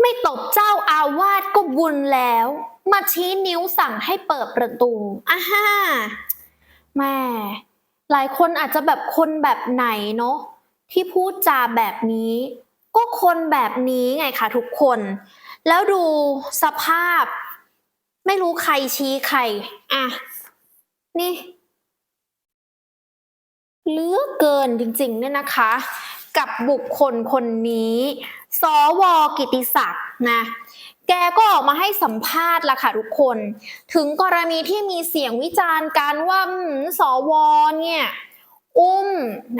ไม่ตบเจ้าอาวาสก็บุญแล้ว มาชี้นิ้วสั่งให้เปิดประตูอ่าฮ่าแม่หลายคนอาจจะแบบคนแบบไหนเนาะที่พูดจาแบบนี้ ก็คนแบบนี้ไงคะทุกคน แล้วดูสภาพ ไม่รู้ใครชี้ใครอะนี่เหลือเกินจริงๆเนี่ยนะคะ กับบุคคลคนนี้ สวกิติศักดิ์นะ แกก็ออกมาให้สัมภาษณ์ละค่ะทุกคน ถึงกรณีที่มีเสียงวิจารณ์การว่าอืมสวเนี่ยอุ้ม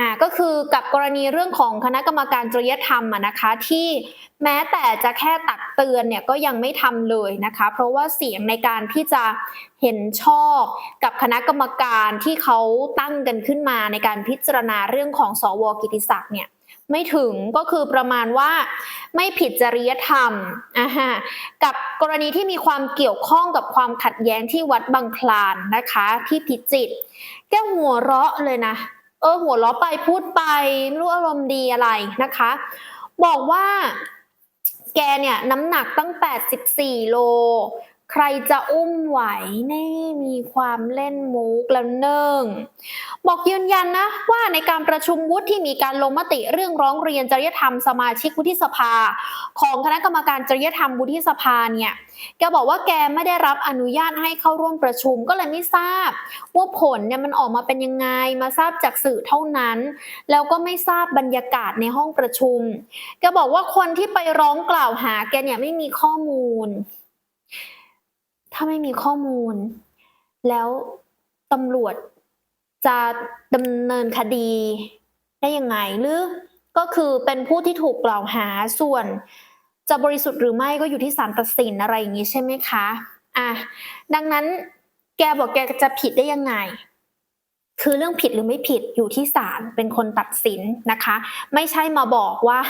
นะก็คือกับกรณีเรื่องของคณะกรรมการจริยธรรมอะนะคะที่แม้แต่จะแค่ตักเตือนเนี่ยก็ยังไม่ทำเลยนะคะ เพราะว่าเสียงในการที่จะเห็นชอบกับคณะกรรมการที่เขาตั้งกันขึ้นมาในการพิจารณาเรื่องของสวกิติศักดิ์เนี่ย ไม่ถึงก็คือประมาณว่าไม่ผิดจริยธรรมอ่าฮะกับกรณีที่มีความเกี่ยวข้องกับความขัดแย้งที่วัดบางคลานนะคะ ที่พิจิตรแกหัวเราะเลยนะเออหัวเราะไปพูดไปไม่รู้อารมณ์ดีอะไรนะคะ บอกว่าแกเนี่ยน้ำหนักตั้ง 84 โล ใครจะอุ้มไหวนี่มีความเล่นมุกแล้วเนิ่ง บอกยืนยันนะว่าในการประชุมวุฒิที่มีการลงมติเรื่องร้องเรียนจริยธรรมสมาชิกวุฒิสภา ของคณะกรรมการจริยธรรมวุฒิสภาเนี่ยแกบอกว่าแกไม่ได้รับอนุญาตให้เข้าร่วมประชุมก็เลยไม่ทราบว่าผลเนี่ยมันออกมาเป็นยังไงมาทราบจากสื่อเท่านั้น แล้วก็ไม่ทราบบรรยากาศในห้องประชุมแกบอกว่าคนที่ไปร้องกล่าวหาแกเนี่ยไม่มีข้อมูล ถ้าไม่มีข้อมูล แล้วตำรวจจะดำเนินคดีได้ยังไงหรือก็คือเป็นผู้ที่ถูกกล่าวหาส่วนจะบริสุทธิ์หรือไม่ก็อยู่ที่ศาลตัดสินอะไรอย่างนี้ใช่ไหมคะอะดังนั้นแกบอกแกจะผิดได้ยังไง คือเรื่องผิดหรือไม่ผิดอยู่ที่ศาลเป็นคนตัดสินนะคะ ไม่ใช่มาบอกว่า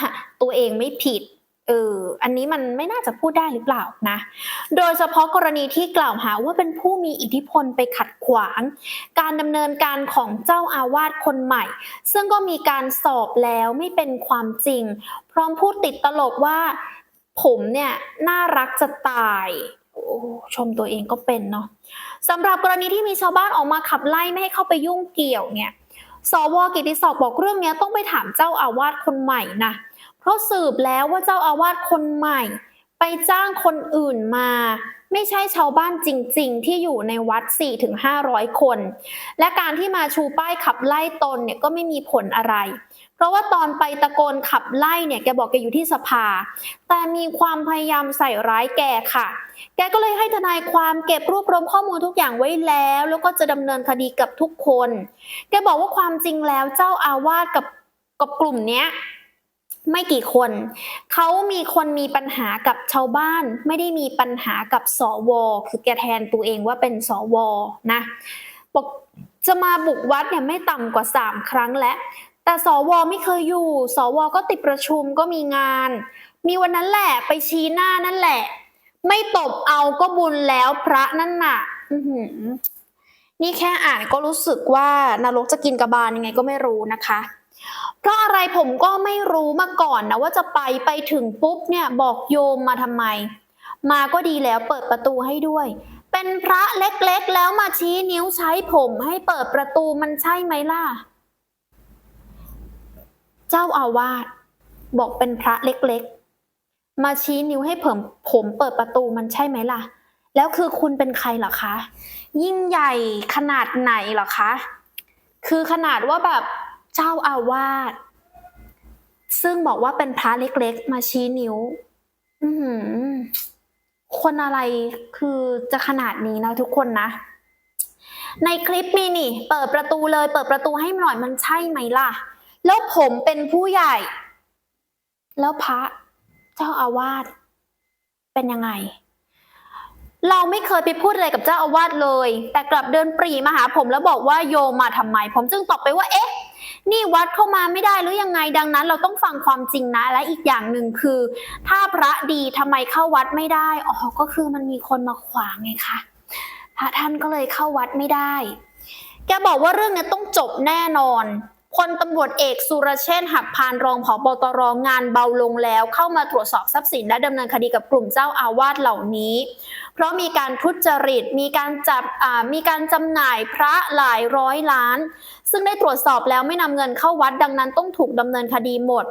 ตัวเองไม่ผิด เอออันนี้มันไม่น่าจะพูดได้หรือเปล่านะ โดยเฉพาะกรณีที่กล่าวหาว่าเป็นผู้มีอิทธิพลไปขัดขวาง การดำเนินการของเจ้าอาวาสคนใหม่ ซึ่งก็มีการสอบแล้วไม่เป็นความจริง พร้อมพูดติดตลกว่า ผมเนี่ยน่ารักจะตายชมตัวเองก็เป็นเนาะสำหรับกรณีที่มีชาวบ้านออกมาขับไล่ไม่ให้เข้าไปยุ่งเกี่ยวเนี่ย สวกิติศักดิ์บอกเรื่องนี้ต้องไปถามเจ้าอาวาสคนใหม่นะ เพราะสืบแล้วว่าเจ้าอาวาสคนใหม่ ไปจ้างคนอื่นมา ไม่ใช่ชาวบ้านจริง ๆ ที่อยู่ในวัด 4-500 คน และการที่มาชูป้ายขับไล่ตนเนี่ยก็ไม่มีผลอะไร เพราะว่าตอนไปตะโกนขับไล่เนี่ยแกบอกแกอยู่ที่สภา แต่มีความพยายามใส่ร้ายแกค่ะ แกก็เลยให้ทนายความเก็บรวบรวมข้อมูลทุกอย่างไว้แล้ว แล้วก็จะดำเนินคดีกับทุกคน แกบอกว่าความจริงแล้วเจ้าอาวาสกับกับกลุ่มเนี้ย ไม่กี่คน เขามีคนมีปัญหากับชาวบ้าน ไม่ได้มีปัญหากับสวคือแกแทนตัวเองว่าเป็นสวนะบอกจะมาบุกวัดเนี่ยไม่ต่ำกว่าสามครั้งแล้วแต่สวไม่เคยอยู่ สวก็ติดประชุมก็มีงาน มีวันนั้นแหละไปชี้หน้านั่นแหละ ไม่ตบเอาก็บุญแล้วพระนั่นน่ะอื้อหือนี่แค่อ่านก็รู้สึกว่านรกจะกินกระบาลยังไงก็ไม่รู้นะคะ เพราะอะไรผมก็ไม่รู้มาก่อนนะว่าจะไปไปถึงปุ๊บเนี่ยบอกโยมมาทำไม มาก็ดีแล้วเปิดประตูให้ด้วย เป็นพระเล็กๆแล้วมาชี้นิ้วใช้ผมให้เปิดประตูมันใช่ไหมล่ะ เจ้าอาวาสบอกเป็นพระเล็กๆ มาชี้นิ้วให้ผมผมเปิดประตูมันใช่ไหมล่ะ แล้วคือคุณเป็นใครเหรอคะ ยิ่งใหญ่ขนาดไหนเหรอคะ คือขนาดว่าแบบ เจ้าอาวาสซึ่งบอกว่าเป็นพระเล็กๆ มาชี้นิ้ว อืคนอะไรคือจะขนาดนี้นะทุกคนนะ ในคลิปมีนี่ เปิดประตูเลย เปิดประตูให้หน่อยมันใช่ไหมล่ะ แล้วผมเป็นผู้ใหญ่ แล้วพระเจ้าอาวาสเป็นยังไง เราไม่เคยไปพูดอะไรกับเจ้าอาวาสเลย แต่กลับเดินปรีมาหาผมแล้วบอกว่าโยมมาทำไม ผมจึงตอบไปว่า เอ๊ะ นี่วัดเข้ามาไม่ได้หรือยังไงดังนั้น เราต้องฟังความจริงนะ และอีกอย่างหนึ่งคือ ถ้าพระดีทำไมเข้าวัดไม่ได้อ๋อก็คือมันมีคนมาขวางไงคะพระท่านก็เลยเข้าวัดไม่ได้ แกบอกว่าเรื่องนี้ต้องจบแน่นอนพลตำรวจเอกสุรเชษฐ์หักพานรองผอบตรงานเบาลงแล้ว เข้ามาตรวจสอบทรัพย์สินและดำเนินคดีกับกลุ่มเจ้าอาวาสเหล่านี้ ราะมีการทุจริต มีการจับมีการจำหน่ายพระหลายร้อยล้าน ซึ่งได้ตรวจสอบแล้วไม่นำเงินเข้าวัดดังนั้นต้องถูกดำเนินคดีหมด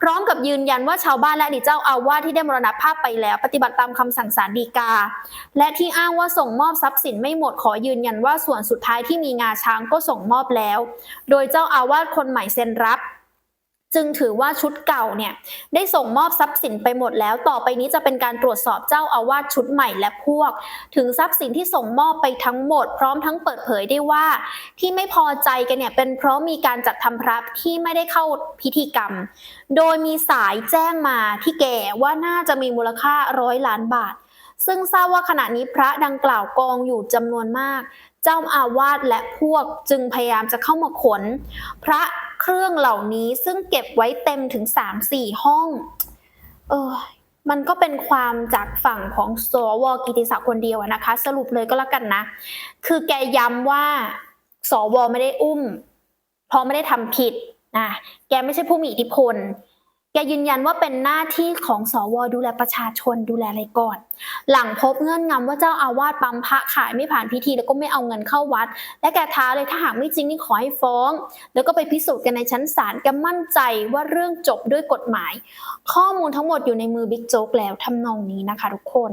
พร้อมกับยืนยันว่าชาวบ้านและอดีตเจ้าอาวาสที่ได้มรณภาพไปแล้ว ปฏิบัติตามคำสั่งศาลฎีกา และที่อ้างว่าส่งมอบทรัพย์สินไม่หมดขอยืนยันว่าส่วนสุดท้ายที่มีงาช้างก็ส่งมอบแล้ว โดยเจ้าอาวาสคนใหม่เซ็นรับ จึงถือว่าชุดเก่าเนี่ยได้ส่งมอบทรัพย์สินไปหมดแล้ว ต่อไปนี้จะเป็นการตรวจสอบเจ้าอาวาสชุดใหม่และพวก ถึงทรัพย์สินที่ส่งมอบไปทั้งหมด พร้อมทั้งเปิดเผยได้ว่า ที่ไม่พอใจกันเนี่ยเป็นเพราะมีการจัดทำพระที่ไม่ได้เข้าพิธีกรรม โดยมีสายแจ้งมาที่แก่ว่าน่าจะมีมูลค่าร้อยล้านบาท ซึ่งทราบว่าขณะนี้พระดังกล่าวกองอยู่จำนวนมาก เจ้าอาวาสและพวกจึงพยายามจะเข้ามาขน พระเครื่องเหล่านี้ซึ่งเก็บไว้เต็มถึง3-4ห้อง เออมันก็เป็นความจากฝั่งของสวกิติศักดิ์คนเดียวนะคะ สรุปเลยก็แล้วกันนะ คือแกย้ำว่าสวไม่ได้อุ้ม เพราะไม่ได้ทำผิดนะแกไม่ใช่ผู้มีอิทธิพล แกยืนยันว่าเป็นหน้าที่ของสวดูแลประชาชนดูแลอะไรก่อน หลังพบเงื่อนงำว่าเจ้าอาวาสปั๊มพระขายไม่ผ่านพิธีแล้วก็ไม่เอาเงินเข้าวัด และแกท้าเลยถ้าหากไม่จริงนี่ขอให้ฟ้อง แล้วก็ไปพิสูจน์กันในชั้นศาลแกมั่นใจว่าเรื่องจบด้วยกฎหมาย ข้อมูลทั้งหมดอยู่ในมือบิ๊กโจ๊กแล้วทำนองนี้นะคะทุกคน